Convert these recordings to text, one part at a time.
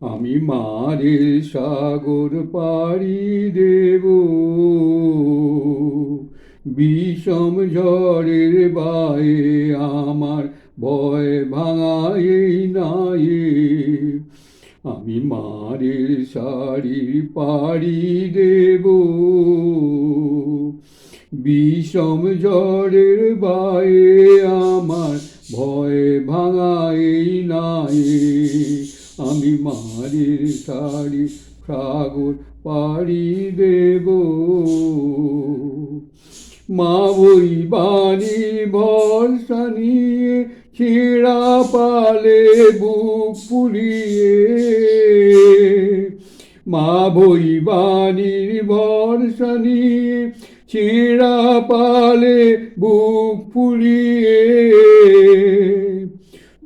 আমি মারের সাগর পাড়ি দেব। বিষম ঝড়ের বায়ে আমার ভয় ভাঙাই নাই। আমি মারের শাড়ির পাড়ি দেব। বিষম ঝড়ের বায়ে আমার ভয় ভাঙাই নাই। আমি মারির শাড়ি সাগর পাড়ি দেব। মা বই বাণী ভরসা নিয়ে ছেঁড়া পালে বুক ফুলিয়ে। মা বই বাণীর ভরসা নিয়ে ছেঁড়া পালে বুক ফুলিয়ে।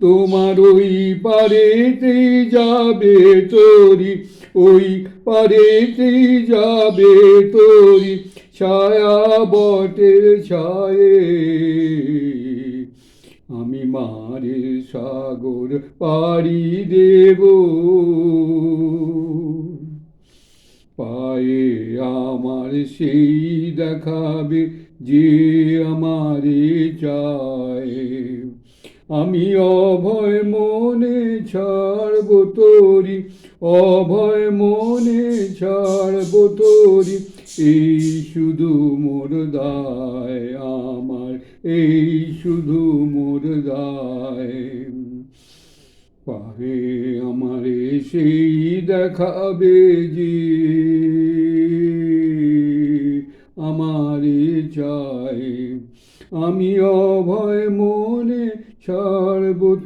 তোমার ওই পারেতেই যাবে তোরি, ওই পারেতেই যাবে তোরি, ছায়া বটের ছায়ে। আমি মারের সাগর পাড়ি দেব। পায়ে আমার সেই দেখাবে যে আমারে চায়। আমি অভয় মনে ছাড়ব তোরি, অভয় মনে ছাড়ব তোরি। এই শুধু মোর দায় আমার, এই শুধু মোর দায়। পাহে আমারে সেই দেখাবে যে, আমারে চাই আমি অভয় মনে ছাড়ব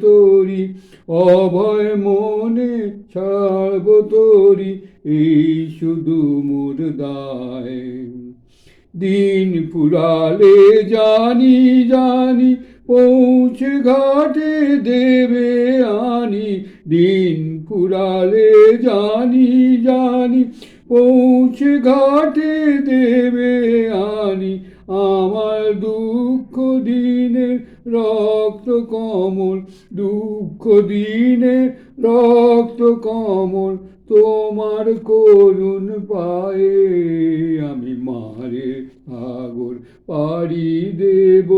অভয় মনে ছাড়ব এই শুধু মোর দায়। দিন ফুরালে জানি জানি, পৌঁছে ঘাটে দেবে আনি। দিন ফুরালে জানি জানি, পৌঁছে ঘাটে দেবে আনি। আমার দুঃখ দিনে রক্ত কমল, দুঃখ দিনে রক্ত কমল, তোমার করুণ পায়ে আমি মারে আগর পাড়ি দেব।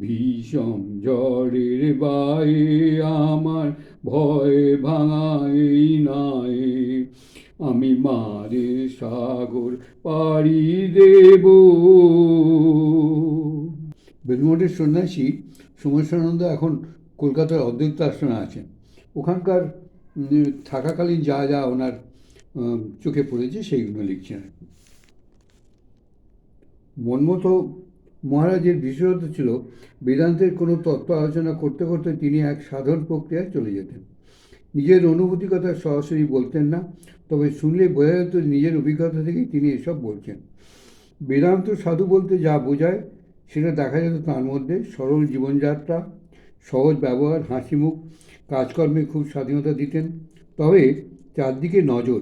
ভীষণ ঝড়ের বায়ে আমার ভয় ভাঙাই নাই, আমি মারে সাগর পাড়ি দেব। বেলমঠের সন্ন্যাসী সোমেশ্বরানন্দ এখন কলকাতার অদ্বৈত আশ্রমে আছেন। ওখানকার থাকাকালীন যা যা ওনার চোখে পড়েছে সেইগুলো লিখছেন। মনমতো মহারাজের বিশেষত ছিল বেদান্তের কোনো তত্ত্ব আলোচনা করতে করতে তিনি এক সাধন প্রক্রিয়ায় চলে যেতেন। নিজের অনুভূতি কথা সরাসরি বলতেন না, তবে শুনলে বোঝা যেত নিজের অভিজ্ঞতা থেকেই তিনি এসব বলছেন। বেদান্ত সাধু বলতে যা বোঝায় সেটা দেখা যেত তার মধ্যে। সরল জীবনযাত্রা, সহজ ব্যবহার, হাসিমুখ, কাজকর্মে খুব স্বাধীনতা দিতেন। তবে চারদিকে নজর,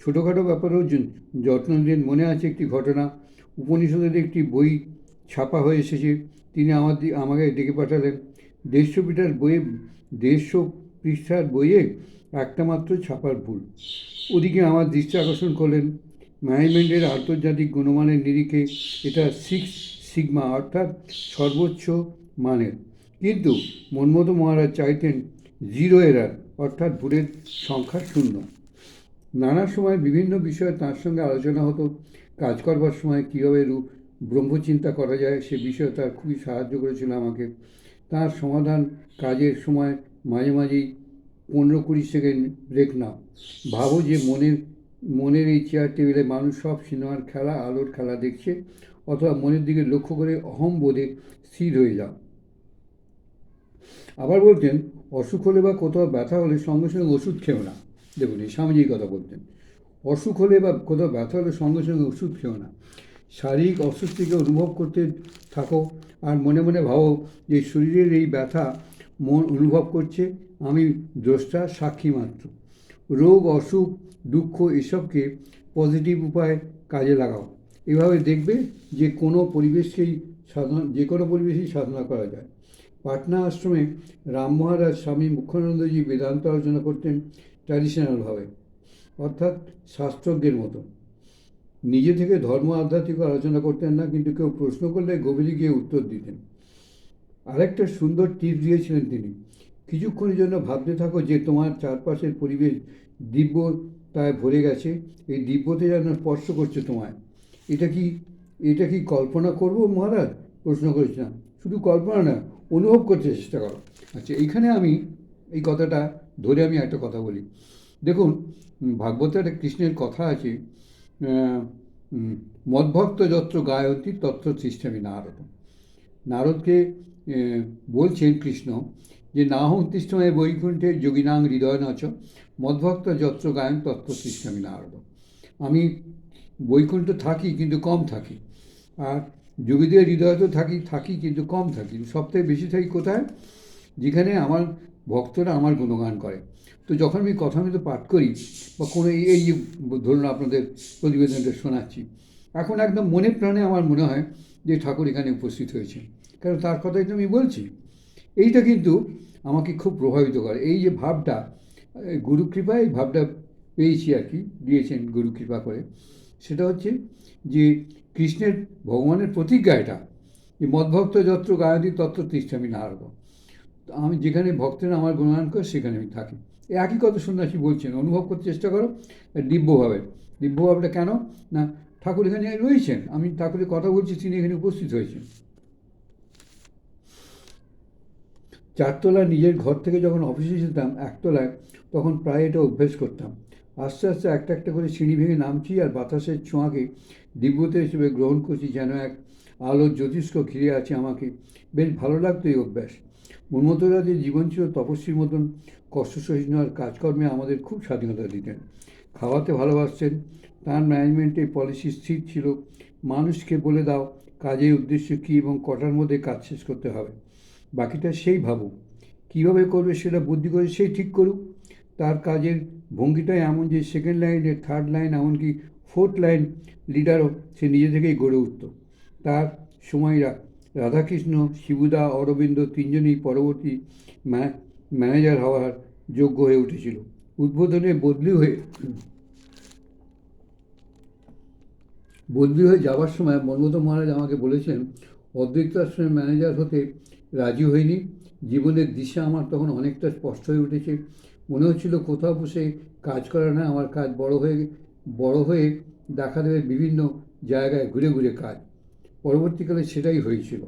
ছোটোখাটো ব্যাপারেও যত্ন নিলেন মনে আছে একটি ঘটনা। উপনিষদের একটি বই ছাপা হয়ে এসেছে। তিনি আমার আমাকে ডেকে পাঠালেন। দেড়শো পিঠার বইয়ে, দেড়শো পৃষ্ঠার বইয়ে একটা মাত্র ছাপার ভুল। ওদিকে আমার দৃষ্টি আকর্ষণ করলেন। ম্যানেজমেন্টের আন্তর্জাতিক গুণমানের নিরিখে এটা সিক্স সিগমা অর্থাৎ সর্বোচ্চ মানের। কিন্তু মনমতো মহারাজ চাইতেন জিরো এরার অর্থাৎ ভুলের সংখ্যা শূন্য। নানা সময় বিভিন্ন বিষয়ে তার সঙ্গে আলোচনা হতো। কাজ করবার সময় কীভাবে রূপ ব্রহ্মচিন্তা করা যায়, সে বিষয়ে তার খুবই সাহায্য করেছিল আমাকে। তার সমাধান কাজের সময় মাঝে মাঝেই পনেরো কুড়ি সেকেন্ড ব্রেক নাও। ভাবো যে মনের মনের এই চেয়ার টেবিলে মানুষ সব সিনেমার খেলা, আলোর খেলা দেখছে। অথবা মনের দিকে লক্ষ্য করে অহম বোধে স্থির হয়ে যাও। আবার বলতেন, অসুখ হলে বা কোথাও ব্যথা হলে সঙ্গে সঙ্গে ওষুধ খেও না। দেখুন, এই স্বামীজি কথা বলতেন। অসুখ হলে বা কোথাও ব্যথা হলে সঙ্গে সঙ্গে ওষুধ খেও না। শারীরিক অস্বস্তিকে অনুভব করতে থাকো আর মনে মনে ভাবো যে শরীরের এই ব্যথা মন অনুভব করছে। আমি দ্রষ্টা, সাক্ষী মাত্র। রোগ, অসুখ, দুঃখ এসবকে পজিটিভ উপায়ে কাজে লাগাও। এভাবে দেখবে যে কোনো পরিবেশকেই সাধনা, যে কোনো পরিবেশেই সাধনা করা যায়। পাটনা আশ্রমে রাম মহারাজ স্বামী মুখ্যানন্দজি বেদান্ত আলোচনা করতেন ট্র্যাডিশনালভাবে অর্থাৎ শাস্ত্রজ্ঞের মতো। নিজে থেকে ধর্ম আধ্যাত্মিক আলোচনা করতেন না, কিন্তু কেউ প্রশ্ন করলে গভীরে গিয়ে উত্তর দিতেন। আরেকটা সুন্দর টিপ দিয়েছিলেন তিনি, কিছুক্ষণের জন্য ভাবতে থাকো যে তোমার চারপাশের পরিবেশ দিব্যতায় ভরে গেছে, এই দিব্যতে যেন স্পর্শ করছে তোমায়। এটা কি এটা কি কল্পনা করব মহারাজ? প্রশ্ন করেছিলাম। শুধু কল্পনা না, অনুভব করতে চেষ্টা করো। আচ্ছা এইখানে আমি, এই কথাটা ধরে আমি একটা কথা বলি। দেখুন ভাগবতে একটা কৃষ্ণের কথা আছে মদভক্ত যত্র গায়ন্তী তত্র তিষ্ঠামি নারদ নারদকে বলছেন কৃষ্ণ যে না হং তিষ্ঠময় বৈকুণ্ঠে যোগিনাং হৃদয় নাচ মদভক্ত যত্র গায়ন তত্র তিষ্ঠামি নারদ আমি বৈকুণ্ঠ থাকি কিন্তু কম থাকি। আর যোগীদের হৃদয় তো থাকি থাকি কিন্তু কম থাকি। সবথেকে বেশি থাকি কোথায়? যেখানে আমার ভক্তরা আমার গুণগান করে। তো যখন আমি কথা মতো পাঠ করি, বা কোনো এই- যে ধরুন আপনাদের প্রতিবেদনটা শোনাচ্ছি, এখন একদম মনে প্রাণে আমার মনে হয় যে ঠাকুর এখানে উপস্থিত হয়েছে। কারণ তার কথাই তো আমি বলছি। এইটা কিন্তু আমাকে খুব প্রভাবিত করে। এই যে ভাবটা গুরু কৃপায় এই ভাবটা পেয়েছি আর কি, দিয়েছেন গুরু কৃপা করে। সেটা হচ্ছে যে কৃষ্ণের ভগবানের প্রতিজ্ঞা এটা, যে মদভক্ত যত্র গায়তি তত্র তিষ্ঠামি নারদ আমি যেখানে ভক্তেরা আমার গুণগান করে সেখানে আমি থাকি। একই কথা সন্ন্যাসী বলছেন, অনুভব করতে চেষ্টা করো দিব্যভাবে দিব্যভাবটা কেন? না, ঠাকুর এখানে রয়েছেন, আমি ঠাকুরের কথা বলছি, তিনি এখানে উপস্থিত হয়েছেন। চারতলা নিজের ঘর থেকে যখন অফিসে যেতাম, একতলায়, তখন প্রায় এটা অভ্যেস করতাম। আস্তে আস্তে একটা একটা করে সিঁড়ি ভেঙে নামছি আর বাতাসের ছোঁয়াকে দিব্যতা হিসেবে গ্রহণ করছি যেন এক আলোর জ্যোতিষ্ক ঘিরে আছে আমাকে। বেশ ভালো লাগতো এই অভ্যাস। মন্মতরাজের জীবন ছিল তপস্বীর মতন। কষ্ট সহিষ্ণু আর কাজকর্মে আমাদের খুব স্বাধীনতা দিতেন। খাওয়াতে ভালোবাসতেন। তার ম্যানেজমেন্টে পলিসি স্থির ছিল। মানুষকে বলে দাও কাজের উদ্দেশ্য কী এবং কটার মধ্যে কাজ শেষ করতে হবে। বাকিটা সেই ভাবুক। কীভাবে করবে সেটা বুদ্ধি করে সেই ঠিক করুক। তার কাজের ভঙ্গিটাই এমন যে সেকেন্ড লাইনের থার্ড লাইন এমনকি ফোর্থ লাইন লিডারও সে নিজে থেকেই গড়ে উঠত। তার সময়রা রাধাকৃষ্ণ, শিবুদা, অরবিন্দ তিনজনই পরবর্তী ম্যানেজার হওয়ার যোগ্য হয়ে উঠেছিল। উদ্বোধনে বদলি হয়ে বদলি হয়ে যাওয়ার সময় মন্মথ মহারাজ আমাকে বলেছেন, অদ্বৈত আশ্রমের ম্যানেজার হতে রাজি হয়নি। জীবনের দিশা আমার তখন অনেকটা স্পষ্ট হয়ে উঠেছে। মনে হচ্ছিল কোথাও বসে কাজ করা না আমার কাজ বড় হয়ে বড় হয়ে দেখা দেবে বিভিন্ন জায়গায় ঘুরে ঘুরে কাজ। পরবর্তীকালে সেটাই হয়েছিল।